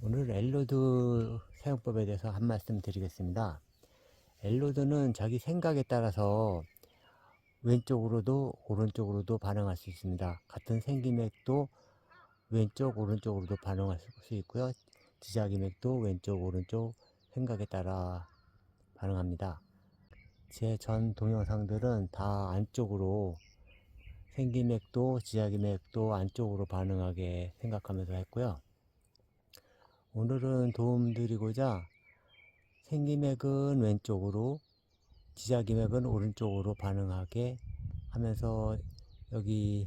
오늘 엘로드 사용법에 대해서 한 말씀 드리겠습니다. 엘로드는 자기 생각에 따라서 왼쪽으로도 오른쪽으로도 반응할 수 있습니다. 같은 생기맥도 왼쪽 오른쪽으로도 반응할 수 있고요. 지자기맥도 왼쪽 오른쪽 생각에 따라 반응합니다. 제 전 동영상들은 다 안쪽으로 생기맥도 지자기맥도 안쪽으로 반응하게 생각하면서 했고요. 오늘은 도움드리고자 생기맥은 왼쪽으로 지자기맥은 오른쪽으로 반응하게 하면서 여기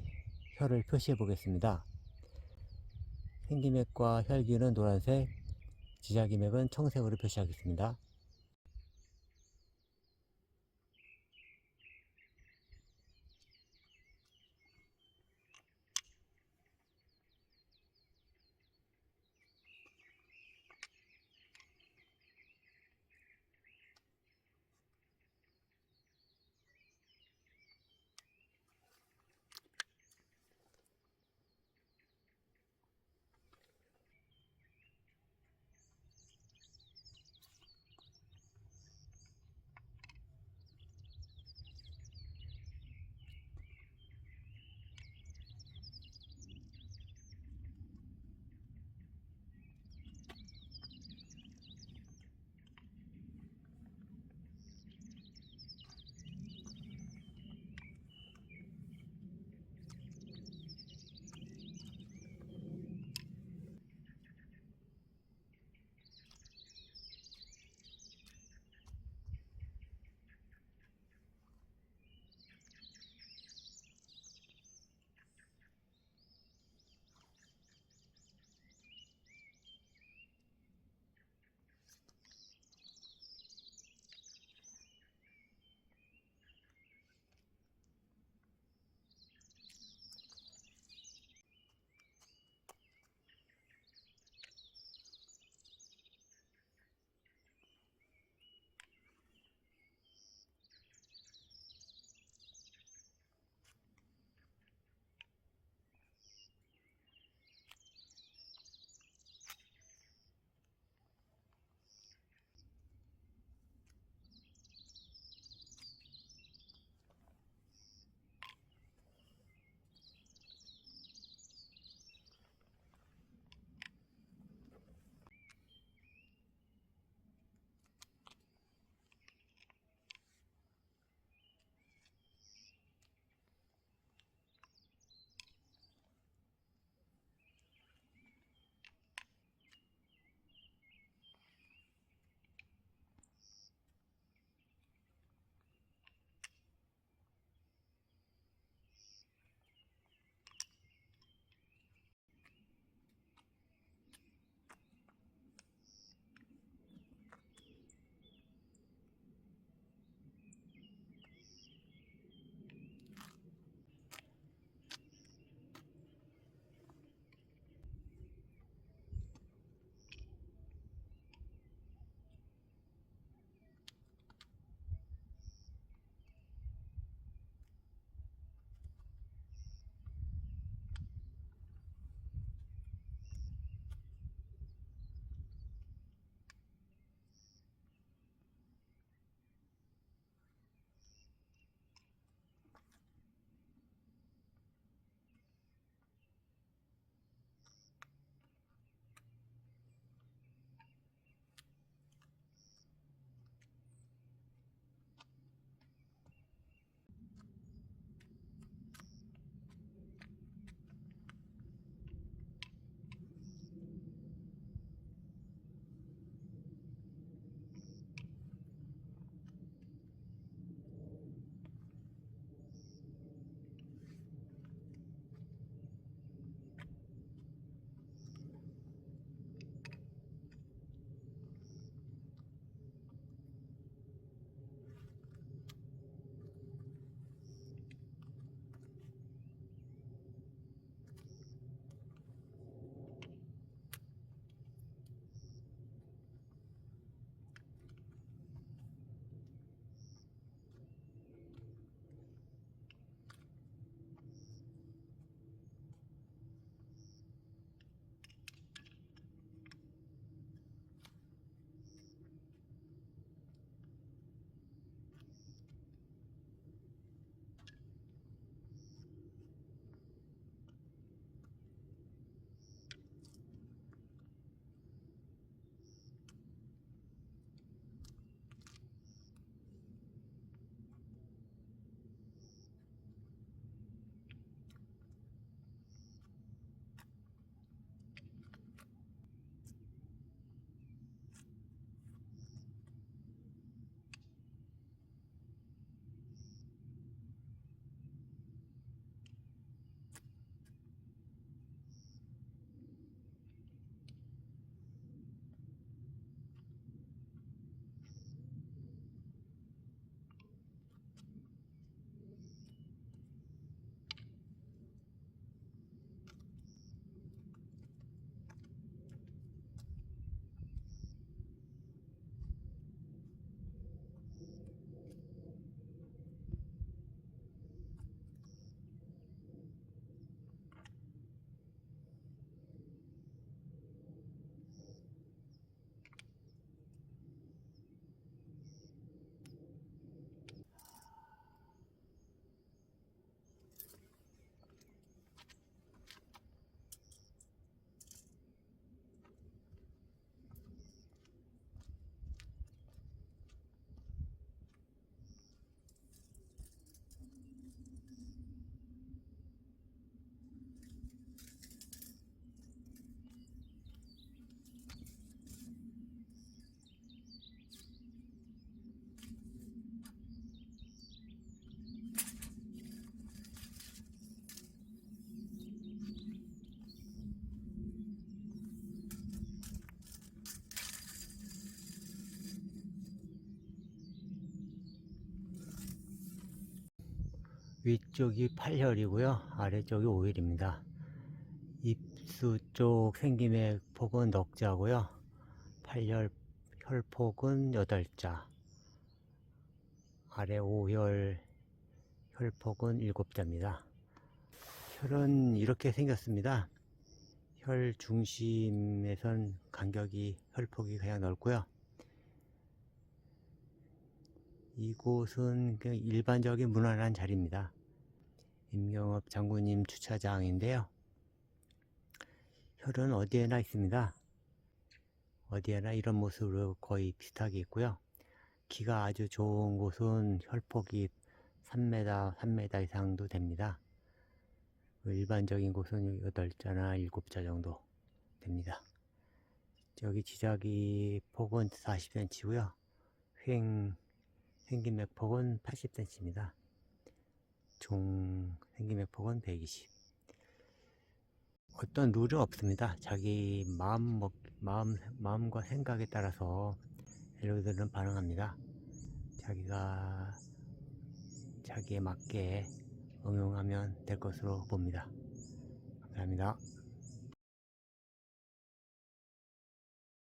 혀를 표시해 보겠습니다. 생기맥과 혈기는 노란색, 지자기맥은 청색으로 표시하겠습니다. 위쪽이 8혈이고요. 아래쪽이 5혈입니다. 입수 쪽 생김의 폭은 넉자고요. 8혈 혈폭은 8자. 아래 5혈 혈폭은 7자입니다. 혈은 이렇게 생겼습니다. 혈 중심에선 간격이 혈폭이 그냥 넓고요. 이곳은 그냥 일반적인 무난한 자리입니다. 임경업 장군님 주차장인데요. 혈은 어디에나 있습니다. 어디에나 이런 모습으로 거의 비슷하게 있고요. 기가 아주 좋은 곳은 혈폭이 3m, 3m 이상도 됩니다. 일반적인 곳은 8자나 7자 정도 됩니다. 여기 지자기 폭은 40cm고요. 횡 생김맥 폭은 80cm입니다. 종 생김맥 폭은 120. 어떤 룰은 없습니다. 자기 마음 먹, 마음 마음과 생각에 따라서 헬로이들은 반응합니다. 자기가 자기에 맞게 응용하면 될 것으로 봅니다. 감사합니다.